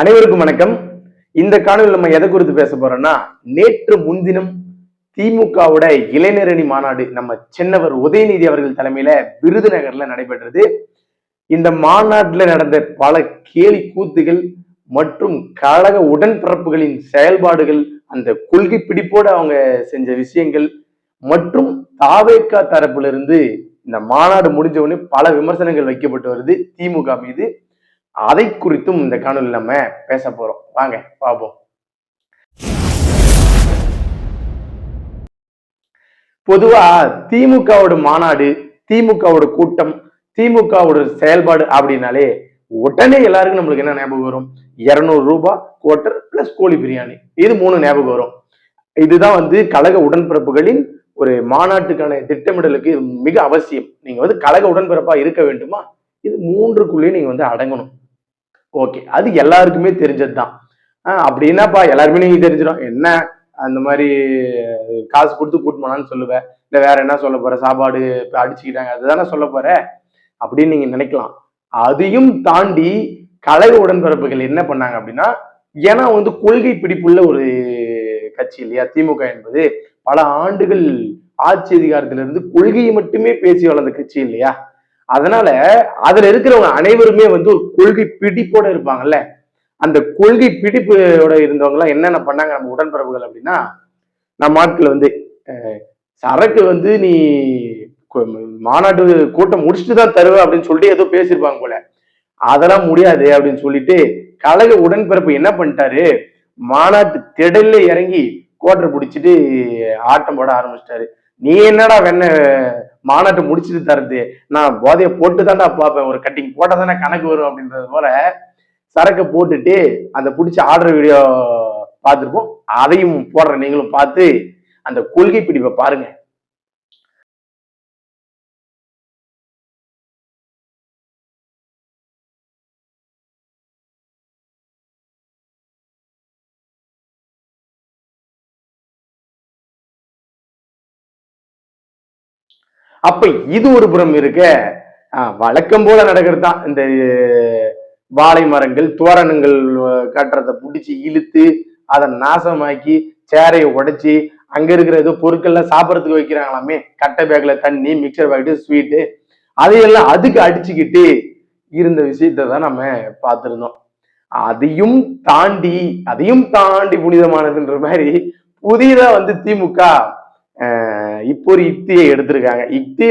அனைவருக்கும் வணக்கம். இந்த காணொலியில் நம்ம எதை குறித்து பேச போறோம்னா நேற்று முன்தினம் திமுகவோட இளைஞரணி மாநாடு நம்ம சின்னவர் உதயநிதி அவர்கள் தலைமையில விருதுநகர்ல நடைபெற்றது. இந்த மாநாட்டில் நடந்த பல கேலி கூத்துகள் மற்றும் கழக உடன்பிறப்புகளின் செயல்பாடுகள் அந்த கொள்கை பிடிப்போடு அவங்க செஞ்ச விஷயங்கள் மற்றும் தாவேக்கா தரப்பிலிருந்து இந்த மாநாடு முடிஞ்ச உடனே பல விமர்சனங்கள் வைக்கப்பட்டு வருது திமுக மீது. அதை குறித்தும் இந்த காணொலி நம்ம பேச போறோம். வாங்க பார்ப்போம். பொதுவா திமுகவோட மாநாடு திமுகவோட கூட்டம் திமுகவோட செயல்பாடு அப்படின்னாலே உடனே எல்லாருக்கும் நம்மளுக்கு என்ன ஞாபகம் வரும்? இருநூறு ரூபாய் குவார்டர் பிளஸ் கோழி பிரியாணி. இது மூணு ஞாபகம் வரும். இதுதான் வந்து கழக உடன்பிறப்புகளின் ஒரு மாநாட்டுக்கான திட்டமிடலுக்கு இது மிக அவசியம். நீங்க வந்து கழக உடன்பிறப்பா இருக்க வேண்டுமா? இது மூன்றுக்குள்ளேயே நீங்க வந்து அடங்கணும். ஓகே அது எல்லாருக்குமே தெரிஞ்சது தான் அப்படின்னாப்பா எல்லாருமே நீங்க தெரிஞ்சிடும். என்ன அந்த மாதிரி காசு கொடுத்து கூட்டு போனான்னு சொல்லுவேன் இல்லை வேற என்ன சொல்ல போற? சாப்பாடு அடிச்சுக்கிட்டாங்க. அதுதானே சொல்ல போற? அப்படின்னு நீங்க நினைக்கலாம். அதையும் தாண்டி கலை உடன்பிறப்புகள் என்ன பண்ணாங்க அப்படின்னா ஏன்னா வந்து கொள்கை பிடிப்புள்ள ஒரு கட்சி இல்லையா? திமுக என்பது பல ஆண்டுகள் ஆட்சி அதிகாரத்திலிருந்து கொள்கையை மட்டுமே பேசி வளர்ந்த கட்சி இல்லையா? அதனால அதுல இருக்கிறவங்க அனைவருமே வந்து ஒரு கொள்கை பிடிப்போட இருப்பாங்கல்ல. அந்த கொள்கை பிடிப்போட இருந்தவங்க எல்லாம் என்னென்ன பண்ணாங்க? நம்ம உடன்பிறப்புகள் அப்படின்னா நம்ம ஆட்கள் வந்து சரக்கு வந்து நீ மாநாட்டு கூட்டம் முடிச்சுட்டு தான் தருவேன் அப்படின்னு சொல்லிட்டு ஏதோ பேசியிருப்பாங்க போல. அதெல்லாம் முடியாது அப்படின்னு சொல்லிட்டு கழக உடன்பிறப்பு என்ன பண்ணிட்டாரு? மாநாட்டு திடல்ல இறங்கி கோட்டரை பிடிச்சிட்டு ஆட்டம் போட ஆரம்பிச்சிட்டாரு. நீ என்னடா வெண்ண மாநாட்டை முடிச்சிட்டு தருது. நான் போதையை போட்டு தான்டா பார்ப்பேன். ஒரு கட்டிங் போட்டால் தானே கணக்கு வரும் அப்படின்றது போல சரக்கை போட்டுட்டு அந்த பிடிச்ச ஆர்டர் வீடியோ பார்த்துருப்போம். அதையும் போடுற நீங்களும் பார்த்து அந்த கொள்கை பிடிப்பை பாருங்கள் அப்ப இது ஒரு புறம் இருக்க வழக்கம் போல நடக்கிறது தான். இந்த வாழை மரங்கள் தோரணங்கள் கட்டுறதை பிடிச்சி இழுத்து அதை நாசமாக்கி சேரையை உடைச்சி அங்க இருக்கிற ஏதோ பொருட்கள்லாம் சாப்பிட்றதுக்கு வைக்கிறாங்களாமே கட்டை பேக்ல தண்ணி மிக்சர் பாக்கெட்டு ஸ்வீட்டு அதையெல்லாம் அதுக்கு அடிச்சுக்கிட்டு இருந்த விஷயத்தை தான் நம்ம பார்த்துருந்தோம். அதையும் தாண்டி அதையும் தாண்டி புனிதமானதுன்ற மாதிரி புதியதா வந்து திமுக இப்போ ஒரு யுக்தியை எடுத்திருக்காங்க. யுக்தி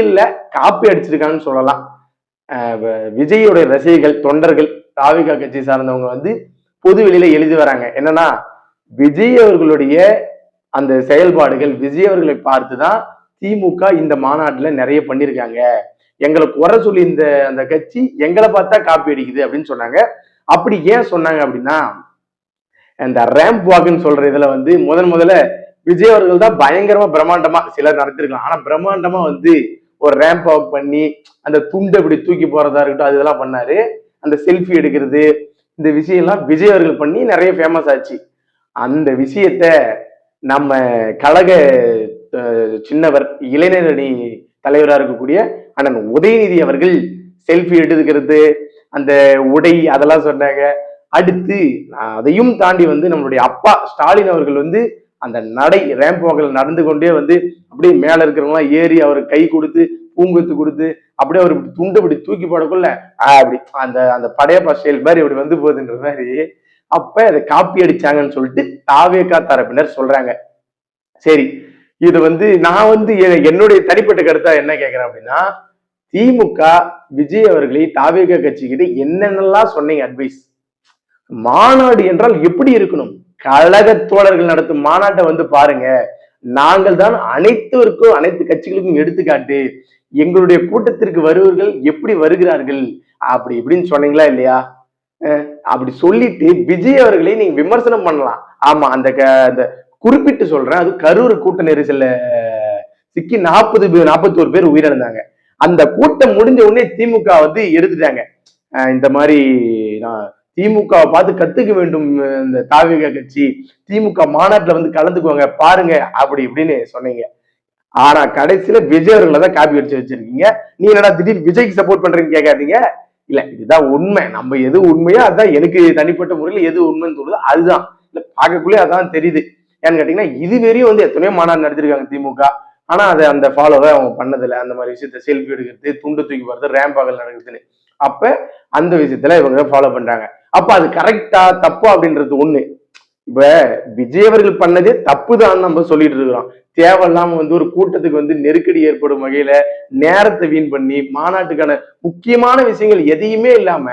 காப்பி அடிச்சிருக்காங்கன்னு சொல்லலாம். விஜயோடைய ரசிகர்கள் தொண்டர்கள் தாவிகா கட்சி சார்ந்தவங்க வந்து பொது வெளியில எழுதி வராங்க. என்னன்னா விஜய் அவர்களுடைய அந்த செயல்பாடுகள் விஜய் அவர்களை பார்த்து தான் திமுக இந்த மாநாட்டில் நிறைய பண்ணியிருக்காங்க. எங்களை குறை சொல்லி இந்த அந்த கட்சி எங்களை பார்த்தா காப்பி அடிக்குது அப்படின்னு சொன்னாங்க. அப்படி ஏன் சொன்னாங்க அப்படின்னா இந்த ரேம்ப் வாக்குன்னு சொல்ற இதுல வந்து முதன் முதல்ல விஜய் அவர்கள் தான் பயங்கரமா பிரம்மாண்டமா சிலர் நடத்திருக்கலாம். ஆனா பிரம்மாண்டமா வந்து ஒரு ரேம்ப் வாக் பண்ணி அந்த துண்டை இப்படி தூக்கி போறதா இருக்கட்டும் அதெல்லாம் பண்ணாரு. அந்த செல்ஃபி எடுக்கிறது இந்த விஷயம்லாம் விஜய் அவர்கள் பண்ணி நிறைய ஃபேமஸ் ஆச்சு. அந்த விஷயத்த நம்ம கழக சின்னவர் இளைஞரணி தலைவராக இருக்கக்கூடிய அண்ணன் உதயநிதி அவர்கள் செல்ஃபி எடுத்துக்கிறது அந்த உடை அதெல்லாம் சொன்னாங்க. அடுத்து அதையும் தாண்டி வந்து நம்மளுடைய அப்பா ஸ்டாலின் அவர்கள் வந்து அந்த நடை ரேம்ப் வாக்கில் நடந்து கொண்டே வந்து அப்படியே மேலே இருக்கிறவங்களாம் ஏறி அவர் கை கொடுத்து பூங்குத்து கொடுத்து அப்படியே அவர் இப்படி துண்டு இப்படி தூக்கி போடக்குள்ள அப்படி அந்த அந்த படையப்பா செயல் மாதிரி இப்படி வந்து போகுதுன்ற மாதிரி அப்ப அதை காப்பி அடிச்சாங்கன்னு சொல்லிட்டு தாவேகா தரப்பினர் சொல்றாங்க. சரி இது வந்து நான் வந்து எ- என்னுடைய தனிப்பட்ட கருத்தா என்ன கேட்கிறேன் அப்படின்னா திமுக விஜய் அவர்களை தாவேகா கட்சிக்கிட்ட என்னென்னலாம் சொன்னீங்க அட்வைஸ் மாநாடு என்றால் எப்படி இருக்கணும்? கழக தோழர்கள் நடத்தும் மாநாட்டை வந்து பாருங்க. நாங்கள் தான் அனைத்துவருக்கும் அனைத்து கட்சிகளுக்கும் எடுத்துக்காட்டு. எங்களுடைய கூட்டத்திற்கு வருவர்கள் எப்படி வருகிறார்கள்? அப்படி இப்படின்னு சொன்னீங்களா இல்லையா? அப்படி சொல்லிட்டு விஜய் அவர்களை நீங்க விமர்சனம் பண்ணலாம். ஆமா அந்த க- அந்த குறிப்பிட்டு சொல்றேன். அது கரூர் கூட்ட நெரிசல்ல சிக்கி நாற்பது நாற்பத்தோரு பேர் உயிரிழந்தாங்க. அந்த கூட்டம் முடிஞ்ச உடனே திமுக வந்து எடுத்துட்டாங்க. இந்த மாதிரி நான் திமுகவை பார்த்து கத்துக்க வேண்டும் இந்த தாவிக கட்சி. திமுக மாநாட்டில் வந்து கலந்துக்குவாங்க பாருங்க அப்படி இப்படின்னு சொன்னீங்க. ஆனா கடைசியில விஜய் அவர்களை தான் காப்பி அடிச்சு வச்சிருக்கீங்க. நீ என்னடா திடீர்னு விஜய்க்கு சப்போர்ட் பண்றேன்னு கேட்காதீங்க. இல்ல இதுதான் உண்மை. நம்ம எது உண்மையோ அதுதான் எனக்கு தனிப்பட்ட முறையில் எது உண்மைன்னு தோணுதோ அதுதான். இல்ல பார்க்கக்குள்ளே அதான் தெரியுது. ஏன்னு கேட்டீங்கன்னா இது வரையும் வந்து எத்தனையோ மாநாடு நடத்திருக்காங்க திமுக. ஆனா அதை அந்த ஃபாலோவை அவங்க பண்ணதில்லை. அந்த மாதிரி விஷயத்த செல்ஃபி எடுக்கிறது துண்டு தூக்கி போறது ரேம் நடக்கிறதுன்னு அப்ப அந்த விஷயத்துல இவங்க ஃபாலோ பண்றாங்க. அப்ப அது கரெக்டா தப்பு அப்படின்றது ஒண்ணு. இப்ப விஜய் அவர்கள் பண்ணதே தப்பு தான் நம்ம சொல்லிட்டு இருக்கிறோம். தேவையில்லாம வந்து ஒரு கூட்டத்துக்கு வந்து நெருக்கடி ஏற்படும் வகையில நேரத்தை வீண் பண்ணி மாநாட்டுக்கான முக்கியமான விஷயங்கள் எதையுமே இல்லாம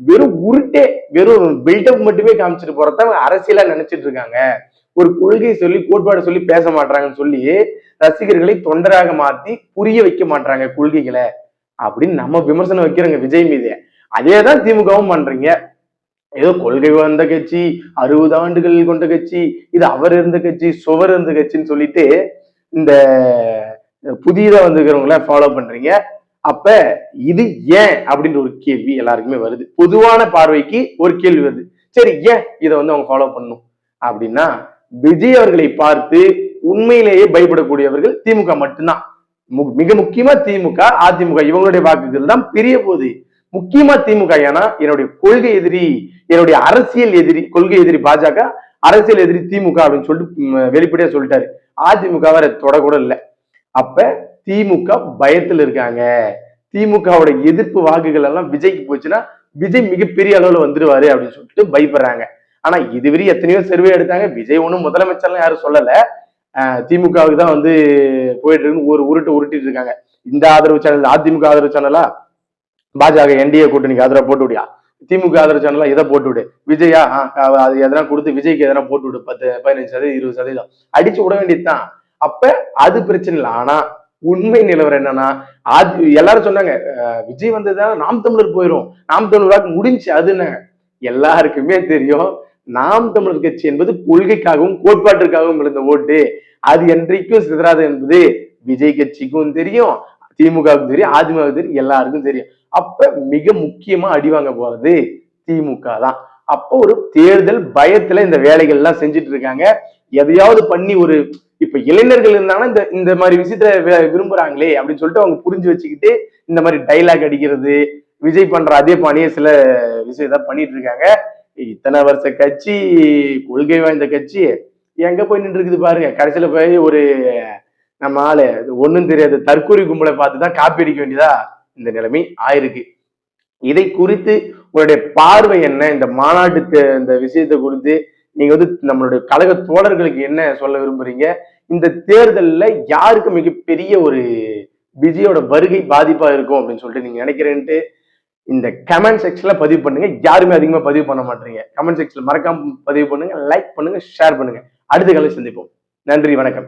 வெறும் உருட்டே வெறும் பில்டப் மட்டுமே காமிச்சிட்டு போறத அவங்க அரசியலா நினைச்சிட்டு இருக்காங்க. ஒரு கொள்கை சொல்லி கோட்பாடு சொல்லி பேச மாட்டாங்கன்னு சொல்லி ரசிகர்களை தொண்டராக மாத்தி புரிய வைக்க மாட்டாங்க கொள்கைகளை அப்படின்னு நம்ம விமர்சனம் வைக்கிறோங்க விஜய் மீது. அதேதான் திமுகவும் பண்றீங்க. ஏதோ கொள்கை வந்த கட்சி அறுபது ஆண்டுகள் கொண்ட கட்சி இது அவர் இருந்த கட்சி சுவர் இருந்த கட்சின்னு சொல்லிட்டு இந்த புதியதா வந்துக்கிறவங்கள ஃபாலோ பண்றீங்க. அப்ப இது ஏன் அப்படின்ற ஒரு கேள்வி எல்லாருக்குமே வருது. பொதுவான பார்வைக்கு ஒரு கேள்வி வருது. சரி ஏன் இதை வந்து அவங்க ஃபாலோ பண்ணும் அப்படின்னா விஜய் அவர்களை பார்த்து உண்மையிலேயே பயப்படக்கூடியவர்கள் திமுக மட்டும்தான். மு- மிக முக்கியமா திமுக அதிமுக இவங்களுடைய வாக்குகள் தான் பெரிய போகுது. முக்கியமா திமுக ஏன்னா என்னுடைய கொள்கை எதிரி என்னுடைய அரசியல் எதிரி கொள்கை எதிரி பாஜக அரசியல் எதிரி திமுக அப்படின்னு சொல்லிட்டு வெளிப்படையா சொல்லிட்டாரு. அதிமுக வேற தொடக்கூட இல்லை. அப்ப திமுக பயத்துல இருக்காங்க. திமுகவோட எதிர்ப்பு வாக்குகள் எல்லாம் விஜய்க்கு போச்சுன்னா விஜய் மிகப்பெரிய அளவுல வந்துருவாரு அப்படின்னு சொல்லிட்டு பயப்படுறாங்க. ஆனா இதுவரை எத்தனையோ சர்வே எடுத்தாங்க. விஜய் ஒண்ணும் முதலமைச்சர்லாம் யாரும் சொல்லல. திமுகவுக்கு தான் வந்து போயிட்டு இருக்குன்னு ஒரு உருட்டு உருட்டிட்டு இருக்காங்க. இந்த ஆதரவு சேனல் அதிமுக ஆதரவு சேனலா பாஜக என்டிஏ கூட்டணிக்கு ஆதரவு போட்டு விடியா திமுக ஆதரவு சேனலா இதை போட்டு விடு விஜயா அது எதனா கொடுத்து விஜய்க்கு எதனா போட்டு விடு பத்து பதினஞ்சு சதவீதம் இருபது சதவீதம். அடிச்சு விட வேண்டியதுதான். அப்ப அது பிரச்சனை இல்லை. ஆனா உண்மை நிலவரம் என்னன்னா அது எல்லாரும் சொன்னாங்க விஜய் வந்ததுதான் நாம் தமிழர் போயிரும். நாம் தமிழராக முடிஞ்சு அதுன்னு எல்லாருக்குமே தெரியும் நாம் தமிழர் கட்சி என்பது கொள்கைக்காகவும் கோட்பாட்டிற்காகவும் இருந்த ஓட்டு. அது என்றைக்கும் சிதறாது என்பது விஜய் கட்சிக்கும் தெரியும். திமுகவுக்கும் தெரியும் அதிமுகவுக்கும் தெரியும் எல்லாருக்கும் தெரியும். அப்ப மிக முக்கியமா அடி வாங்க போறது திமுக தான். அப்போ ஒரு தேர்தல் பயத்துல இந்த வேலைகள் எல்லாம் செஞ்சுட்டு இருக்காங்க. எதையாவது பண்ணி ஒரு இப்ப இளைஞர்கள் இருந்தாங்கன்னா இந்த இந்த மாதிரி விஷயத்த விரும்புறாங்களே அப்படின்னு சொல்லிட்டு அவங்க புரிஞ்சு வச்சுக்கிட்டு இந்த மாதிரி டைலாக் அடிக்கிறது விஜய் பண்ற அதே பாணியே சில விஷயத்த பண்ணிட்டு இருக்காங்க. இத்தனை வருஷ கட்சி கொள்கை வாய்ந்த கட்சி எங்க போய் நின்று இருக்குது பாருங்க. கடைசியில போய் ஒரு நம்ம ஆளு ஒன்றும் தெரியாது. தற்கூரி கும்பலை பார்த்து தான் காப்பி அடிக்க வேண்டியதா இந்த நிலைமை ஆயிருக்கு. இதை குறித்து உங்களுடைய பார்வை என்ன? இந்த மாநாட்டு தே- இந்த விஷயத்தை குறித்து நீங்க வந்து நம்மளுடைய கழக தோழர்களுக்கு என்ன சொல்ல விரும்புறீங்க? இந்த தேர்தலில் யாருக்கு மிகப்பெரிய ஒரு விஜயோட வருகை பாதிப்பா இருக்கும் அப்படின்னு சொல்லிட்டு நீங்க நினைக்கிறேன்ட்டு இந்த கமெண்ட் செக்ஷன்ல பதிவு பண்ணுங்க. யாருமே அதிகமா பதிவு பண்ண மாட்டீங்க. கமெண்ட் செக்ஷன்ல மறக்காம பதிவு பண்ணுங்க லைக் பண்ணுங்க ஷேர் பண்ணுங்க. அடுத்த காலையில் சந்திப்போம். நன்றி வணக்கம்.